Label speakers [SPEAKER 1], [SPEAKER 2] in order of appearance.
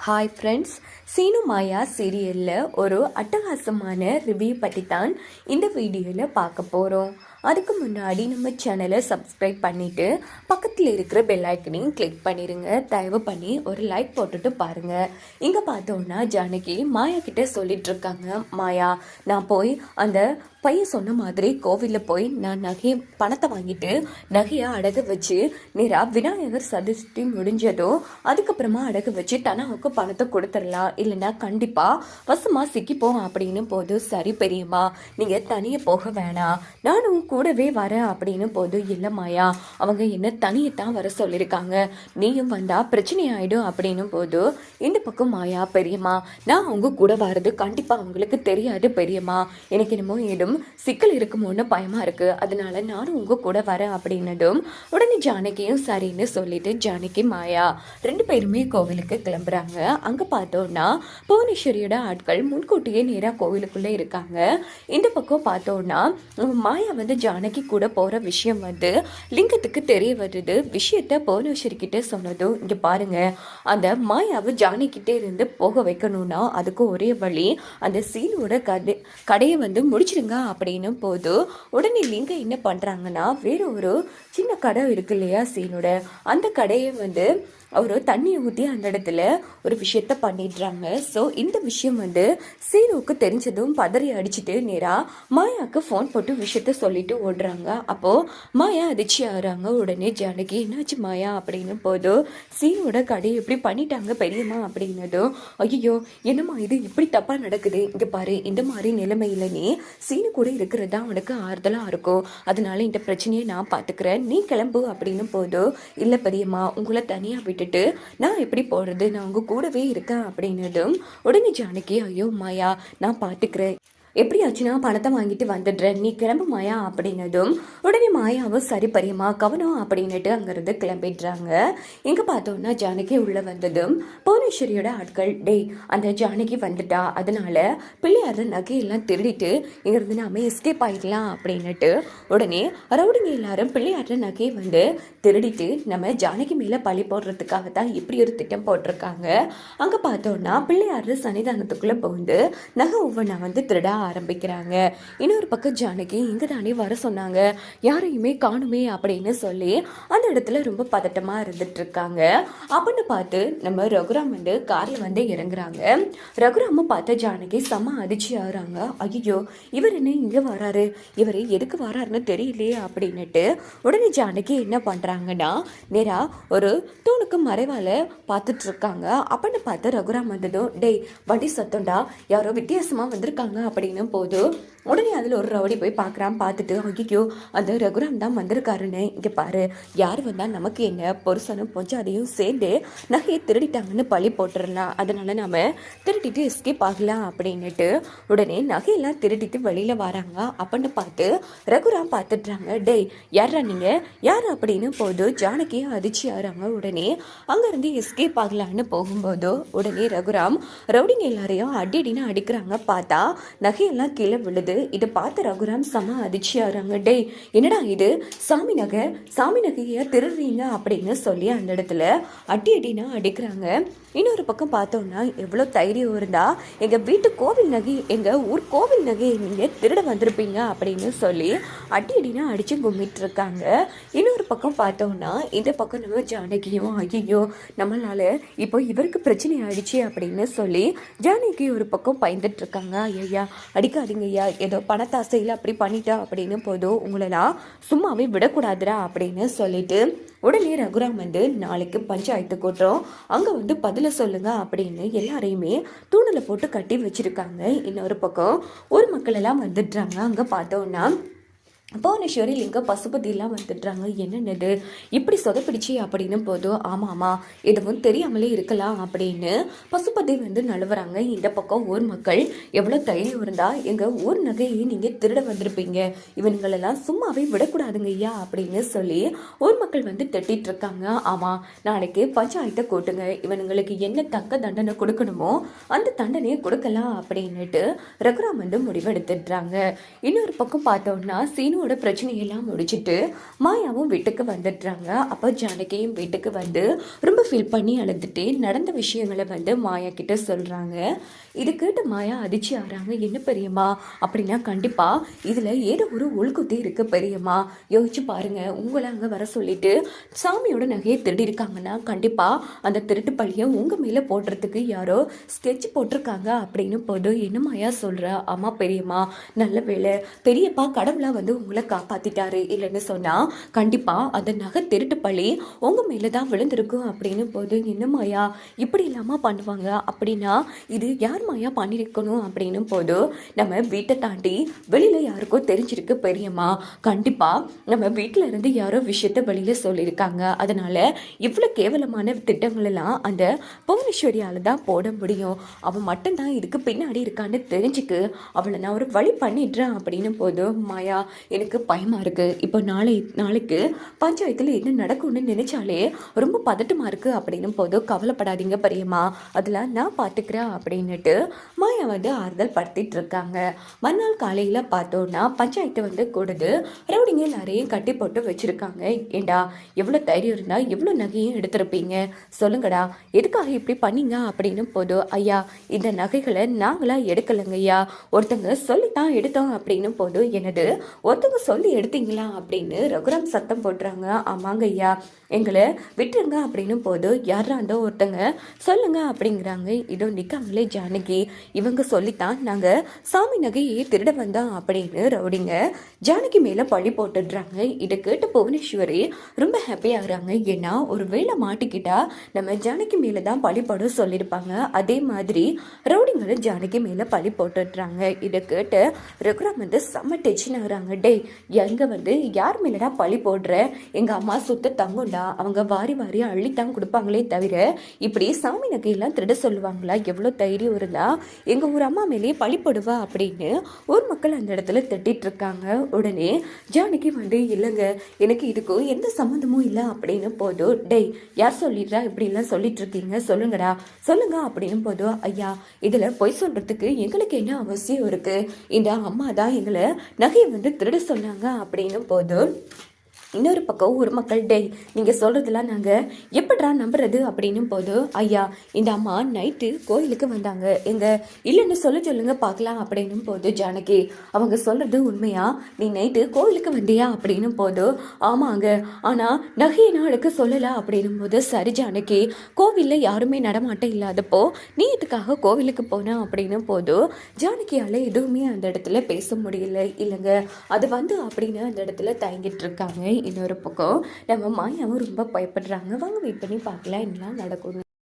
[SPEAKER 1] Hi friends Seenu மாயா சீரியலில் ஒரு அட்டகாசமான ரிவ்யூ பற்றி தான் இந்த வீடியோவில் பார்க்க போகிறோம் அதுக்கு முன்னாடி நம்ம சேனலை சப்ஸ்கிரைப் பண்ணிவிட்டு பக்கத்தில் இருக்கிற பெல் ஐக்கனையும் கிளிக் பண்ணிடுங்க தயவு பண்ணி ஒரு லைக் போட்டுட்டு பாருங்கள் இங்கே பார்த்தோன்னா ஜானகி மாயா கிட்டே சொல்லிகிட்ருக்காங்க மாயா நான் போய் அந்த பையன் சொன்ன மாதிரி கோவிலில் போய் நான் நகையை பணத்தை வாங்கிட்டு நகையை அடகு வச்சு நேராக விநாயகர் சதுர்த்தி முடிஞ்சதும் அதுக்கப்புறமா அடகு வச்சு தனாவுக்கு பணத்தை கொடுத்துடலாம். இல்லைன்னா கண்டிப்பாக வசமாக சிக்கிப்போம் அப்படின்னு போது சரி பெரியம்மா நீங்கள் தனியாக போக வேணாம். நானும் கூடவே வரேன் அப்படின்னு போது இல்லை மாயா அவங்க என்ன தனியத்தான் வர சொல்லியிருக்காங்க நீயும் வந்தால் பிரச்சனை ஆகிடும் அப்படின்னு போது இந்த பக்கம் மாயா பெரியம்மா நான் அவங்க கூட வர்றது கண்டிப்பாக அவங்களுக்கு தெரியாது பெரியம்மா. எனக்கு என்னமோ ஏடும் சிக்கல் இருக்குமோன்னு பயமாக இருக்குது அதனால நானும் உங்கள் கூட வரேன் அப்படின்னதும் உடனே ஜானகியும் சரின்னு சொல்லிட்டு ஜானகி மாயா ரெண்டு பேருமே கோவிலுக்கு கிளம்புறாங்க. அங்கே பார்த்தோன்னா புவனேஸ்வரியோட ஆட்கள் முன்கூட்டியே நேராக கோவிலுக்குள்ளே இருக்காங்க. இந்த பக்கம் பார்த்தோன்னா மாயா வந்து ஜானகி கூட போகிற விஷயம் வந்து லிங்கத்துக்கு தெரிய வருது. விஷயத்த புவனேஸ்வரி கிட்டே சொன்னதும் இங்கே பாருங்கள் அந்த மாயாவை ஜானகிட்டே இருந்து போக வைக்கணும்னா அதுக்கு ஒரே வழி அந்த சீனோட கதை கடையை வந்து முடிச்சிருங்க அப்படின்னு போது உடனே லிங்க என்ன பண்றாங்கன்னா வேற ஒரு சின்ன கடை இருக்கு இல்லையா சீனோட அந்த கடையை வந்து அவர் தண்ணியை ஊற்றி அந்த இடத்துல ஒரு விஷயத்த பண்ணிடுறாங்க. ஸோ இந்த விஷயம் வந்து சீனுவுக்கு தெரிஞ்சதும் பதறி அடிச்சுட்டு நேராக மாயாவுக்கு ஃபோன் போட்டு விஷயத்த சொல்லிட்டு ஓடுறாங்க. அப்போது மாயா அதிர்ச்சி ஆகிறாங்க. உடனே ஜானகி என்னாச்சு மாயா? அப்படின்னு போதும் சீனோட கடையை எப்படி பண்ணிட்டாங்க பெரியம்மா அப்படின்னதும் ஐயோ என்னம்மா இது? இப்படி தப்பாக நடக்குது. இங்கே பாரு இந்த மாதிரி நிலைமையில நீ சீனு கூட இருக்கிறது தான் உனக்கு ஆறுதலாக இருக்கும். அதனால இந்த பிரச்சனையை நான் பார்த்துக்கிறேன் நீ கிளம்பு அப்படின்னு போதும் இல்லை பெரியம்மா உங்களை தனியாக விட்டு விட்டுட்டு நான் எப்படி போகிறது நான் உங்க கூடவே இருக்கேன் அப்படின்னதும் உடனே ஜானகி ஐயோ மாயா நான் பார்த்துக்கிறேன் எப்படியாச்சுன்னா பணத்தை வாங்கிட்டு வந்துடுறேன். நீ கிளம்பு மாயா அப்படின்னதும் உடனே மாயாவும் சரி பரியமா கவனம் அப்படின்னுட்டு அங்கேருந்து கிளம்பிடுறாங்க. இங்கே பார்த்தோம்னா ஜானகி உள்ளே வந்ததும் புவனேஸ்வரியோட ஆட்கள் டேய் அந்த ஜானகி வந்துட்டா அதனால பிள்ளையார நகையெல்லாம் திருடிட்டு இங்கேருந்து நாம எஸ்கேப் ஆயிடலாம் அப்படின்னுட்டு உடனே ரவுடிங்க எல்லாரும் பிள்ளையார நகையை வந்து திருடிட்டு நம்ம ஜானகி மேலே பழி போடுறதுக்காக தான் இப்படி ஒரு திட்டம் போட்டிருக்காங்க. அங்கே பார்த்தோம்னா பிள்ளையார் சன்னிதானத்துக்குள்ளே புகுந்து நகை ஒவ்வொன்றா வந்து திருடா ஆரம்பிக்கிறாங்க. இன்னொரு பக்கம் ஜானகி இங்கே தானே வர சொன்னாங்க. யாரையுமே காணுமே அப்படின்னு சொல்லி அந்த இடத்துல ரொம்ப பதட்டமாக இருந்துட்டு இருக்காங்க அப்படின்னு பார்த்து நம்ம ரகுராம் வந்து காரில் வந்து இறங்குறாங்க. ரகுராம பார்த்த ஜானகி செம்ம அதிர்ச்சி ஆகுறாங்க. ஐயோ இவர் என்ன இங்கே வராரு? இவர் எதுக்கு வராருன்னு தெரியலையே அப்படின்னுட்டு உடனே ஜானகி என்ன பண்ணுறாங்கன்னா நேராக ஒரு தூணுக்கு மறைவால் பார்த்துட்டு இருக்காங்க அப்படின்னு பார்த்து ரகுராம் வந்ததும் டேய் வண்டி சத்தம்டா. யாரோ வித்தியாசமாக வந்திருக்காங்க அப்படின்னும் போது உடனே அதில் ஒரு ரவுடி போய் பார்க்குறான் பார்த்துட்டு ஐயோ அந்த ரகுராம் தான் வந்திருக்காருன்னு. இங்கே பாரு யார் வந்தால் நமக்கு என்ன? பொருசனும் பொஞ்சாதையும் சேர்ந்து நகையை திருடிட்டாங்கன்னு பழி போட்டுடலாம் அதனால் நாம் திருட்டிட்டு எஸ்கேப் ஆகலாம் அப்படின்னுட்டு உடனே நகையெல்லாம் திருட்டிட்டு வெளியில் வராங்க. அப்படின்னு பார்த்து ரகுராம் பார்த்துட்றாங்க டேய் யாரா நீங்கள் யார் அப்படின்னு போது ஜானகியும் அதிர்ச்சி ஆகிறாங்க. உடனே அங்கேருந்து எஸ்கேப் ஆகலான்னு போகும்போது உடனே ரகுராம் ரவுடிங்க எல்லாரையும் அடி அடின்னு அடிக்கிறாங்க. பார்த்தா நகையெல்லாம் கீழே விழுது. இதை பார்த்த ரகுராம் செம அதிர்ச்சியாகிறாங்க டேய் என்னடா இது? சாமி நகை? சாமி நகையை திருடுறீங்க? அப்படின்னு சொல்லி அந்த இடத்துல அடி அடினா அடிக்கிறாங்க. இன்னொரு பக்கம் பார்த்தோம்னா எவ்வளோ தைரியம் இருந்தால் எங்கள் வீட்டு கோவில் நகை எங்கள் ஊர் கோவில் நகையை நீங்கள் திருட வந்திருப்பீங்க அப்படின்னு சொல்லி அடி அடினா அடித்து கும்பிட்டு இருக்காங்க இன்னொரு பக்கம் பார்த்தோம்னா இந்த பக்கம் நம்ம ஜானகியும் ஐயோ நம்மளால இப்போ இவருக்கு பிரச்சனை ஆயிடுச்சு அப்படின்னு சொல்லி ஜானகி ஒரு பக்கம் பயந்துட்டு இருக்காங்க. ஐயா அடிக்காதீங்க ஐயா ஏதோ பணத்தாசையில் அப்படி பண்ணிட்டா அப்படின்னு போதும் உங்களெல்லாம் சும்மாவே விடக்கூடாதுடா அப்படின்னு சொல்லிட்டு உடனே ரகுராம் வந்து நாளைக்கு பஞ்சாயத்து கூட்டுறோம். அங்கே வந்து பதிலை சொல்லுங்க அப்படின்னு எல்லாரையுமே தூணில் போட்டு கட்டி வச்சிருக்காங்க. இன்னொரு பக்கம் ஒரு மக்கள் எல்லாம் வந்துடுறாங்க. அங்கே பார்த்தோன்னா புவனேஸ்வரி லிங்க பசுபதியெல்லாம் வந்துடுறாங்க. என்னென்னது? இப்படி சொதப்பிடிச்சு அப்படின்னு போதும் ஆமாம்மா எதுவும் தெரியாமலே இருக்கலாம் அப்படின்னு பசுபதி வந்து நழுவுறாங்க. இந்த பக்கம் ஊர் மக்கள் எவ்வளோ தைரியம் இருந்தால் எங்கள் ஊர் நகையை நீங்கள் திருட வந்திருப்பீங்க. இவனுங்களெல்லாம் சும்மாவே விடக்கூடாதுங்க ஐயா அப்படின்னு சொல்லி ஊர் மக்கள் வந்து திட்டிட்டு இருக்காங்க. ஆமாம் நாளைக்கு பஞ்சாயத்தை கூட்டுங்க. இவனுங்களுக்கு என்ன தக்க தண்டனை கொடுக்கணுமோ அந்த தண்டனையை கொடுக்கலாம் அப்படின்னுட்டு ரகுராம் வந்து முடிவெடுத்துடுறாங்க. இன்னொரு பக்கம் பார்த்தோம்னா சீனு சீனுவோட பிரச்சனையெல்லாம் முடிச்சிட்டு மாயாவும் வீட்டுக்கு வந்துடுறாங்க. அப்போ ஜானகியும் வீட்டுக்கு வந்து ரொம்ப ஃபீல் பண்ணி அழுதுட்டு நடந்த விஷயங்களை வந்து மாயா கிட்ட சொல்கிறாங்க இது கேட்டு மாயா அதிர்ச்சி ஆறாங்க என்ன பெரியம்மா? அப்படின்னா கண்டிப்பாக இதில் ஏதோ ஒரு உள்குத்தி இருக்குது பெரியம்மா. யோசிச்சு பாருங்கள் உங்களை அங்கே வர சொல்லிட்டு சாமியோட நகையை திருடிருக்காங்கன்னா கண்டிப்பாக அந்த திருட்டு பழியை உங்கள் மேலே போடுறதுக்கு யாரோ ஸ்கெட்ச் போட்டிருக்காங்க அப்படின்னு போதும் என்ன மாயா சொல்கிற ஆமாம் பெரியம்மா நல்ல வேலை பெரியப்பா கடவுளாக வந்து உங்களை காப்பாற்றிட்டாரு இல்லைன்னு சொன்னால் கண்டிப்பாக அந்த நகை திருட்டு பழி உங்கள் மேலே தான் விழுந்திருக்கும் அப்படின்னு போது என்ன மாயா? இப்படி இல்லாமல் பண்ணுவாங்க அப்படின்னா இது யார் மாயா பண்ணியிருக்கணும்? அப்படின்னு போது நம்ம வீட்டை தாண்டி வெளியில் யாருக்கோ தெரிஞ்சிருக்கு பெரியம்மா. கண்டிப்பாக நம்ம வீட்டில் இருந்து யாரோ விஷயத்த வெளியில் சொல்லியிருக்காங்க. அதனால இவ்வளோ கேவலமான திட்டங்களெல்லாம் அந்த புவனேஸ்வரியால் தான் போட முடியும். அவன் மட்டும்தான் இதுக்கு பின்னாடி இருக்கான்னு தெரிஞ்சுக்கு அவளை நான் ஒரு வழி பண்ணிடுறேன் அப்படின்னு போது மாயா எனக்கு பயமாக இருக்குது இப்போ நாளை நாளைக்கு பஞ்சாயத்தில் என்ன நடக்கும்னு நினைச்சாலே ரொம்ப பதட்டமாக இருக்குது அப்படின்னு போது கவலைப்படாதீங்க பெரியம்மா. அதில் நான் பார்த்துக்கிறேன் அப்படின்னுட்டு மாயா வந்து ஆறுதல் படுத்திட்டு இருக்காங்க. மறுநாள் காலையில் பார்த்தோன்னா பஞ்சாயத்து வந்து கூடுது ரவுடிங்க எல்லாரையும் கட்டி போட்டு வச்சுருக்காங்க. ஏண்டா எவ்வளோ தைரியம் இருந்தால் எவ்வளோ நகையும் எடுத்திருப்பீங்க? சொல்லுங்கடா எதுக்காக இப்படி பண்ணீங்க அப்படின்னு போதும் ஐயா இந்த நகைகளை நாங்களாம் எடுக்கலைங்க ஐயா ஒருத்தங்க சொல்லித்தான் எடுத்தோம் அப்படின்னு போது எனது ஒருத்தவங்க சொல்லி எடுத்தீங்களா அப்படின்னு ரகுராம் சத்தம் போடுறாங்க ஆமாங்க ஐயா எங்களை விட்டுருங்க அப்படின்னு போது யாரா இருந்தோ ஒருத்தங்க சொல்லுங்க அப்படிங்கிறாங்க. இதோ நிற்காங்களே ஜானகி இவங்க சொல்லித்தான் நாங்கள் சாமி நகையை திருட வந்தோம் அப்படின்னு ரவுடிங்க ஜானகி மேலே பழி போட்டுடுறாங்க. இதை கேட்டு புவனேஸ்வரி ரொம்ப ஹாப்பியாகிறாங்க ஏன்னா ஒரு வேலை மாட்டிக்கிட்டா நம்ம ஜானகி மேலே தான் பழி போட சொல்லியிருப்பாங்க. அதே மாதிரி ரவுடிங்களும் ஜானகி மேலே பழி போட்டுடுறாங்க. இதை கேட்டு ரகுராம் வந்து செம்ம டென்ஷன் ஆகுறாங்க. டே எங்கே வந்து யார் மேலடா பழி போடுற? எங்கள் அம்மா சுத்த தங்குண்டா அவங்க வாரி வாரி அள்ளித்தான் கொடுப்பாங்களே தவிர இப்படி சாமி நகையெல்லாம் திருட சொல்லுவாங்களா? எவ்வளோ தைரியம் இருந்தா எங்கள் ஊர் அம்மா மேலேயே பழி போடுவா? அப்படின்னு ஊர் மக்கள் அந்த இடத்துல திட்டிகிட்டு இருக்காங்க. உடனே ஜானகி வந்து இல்லைங்க எனக்கு இதுக்கும் எந்த சம்மந்தமும் இல்லை. அப்படின்னு போதும் டேய் யார் சொல்லிடுறா? இப்படிலாம் சொல்லிட்டு இருக்கீங்க. சொல்லுங்கடா. சொல்லுங்க. அப்படின்னு போதும் ஐயா இதில் பொய் சொல்கிறதுக்கு எங்களுக்கு என்ன அவசியம் இருக்குது இந்த அம்மா தான் எங்களை நகையை வந்து திருட சொன்னாங்க அப்படின்னு போதும் இன்னொரு பக்கம் ஒரு மக்கள் டே நீங்கள் சொல்கிறதெல்லாம் நாங்கள் எப்படா நம்புறது? அப்படின்னும் போது ஐயா இந்த அம்மா நைட்டு கோயிலுக்கு வந்தாங்க. எங்க இல்லைன்னு சொல்ல சொல்லுங்க பார்க்கலாம். அப்படின்னும் போது ஜானகி அவங்க சொல்கிறது உண்மையா? நீ நைட்டு கோயிலுக்கு வந்தியா? அப்படின்னும் போது ஆமாங்க. ஆனால் நகையை நாளுக்கு சொல்லலை. அப்படின்னும் போது சரி ஜானகி கோவிலில் யாருமே நடமாட்டம் இல்லாதப்போ நீ இதுக்காக கோவிலுக்கு போன? அப்படின்னும் போது ஜானகியால் எதுவுமே அந்த இடத்துல பேச முடியல. இல்லைங்க. அது வந்து அப்படின்னு அந்த இடத்துல தயங்கிட்டு இருக்காங்க. இன்னொரு பக்கம். நம்ம மாயாவும் ரொம்ப பயப்படுறாங்க. வாங்க வெயிட் பண்ணி பார்க்கலாம். என்னலாம் நடக்கும்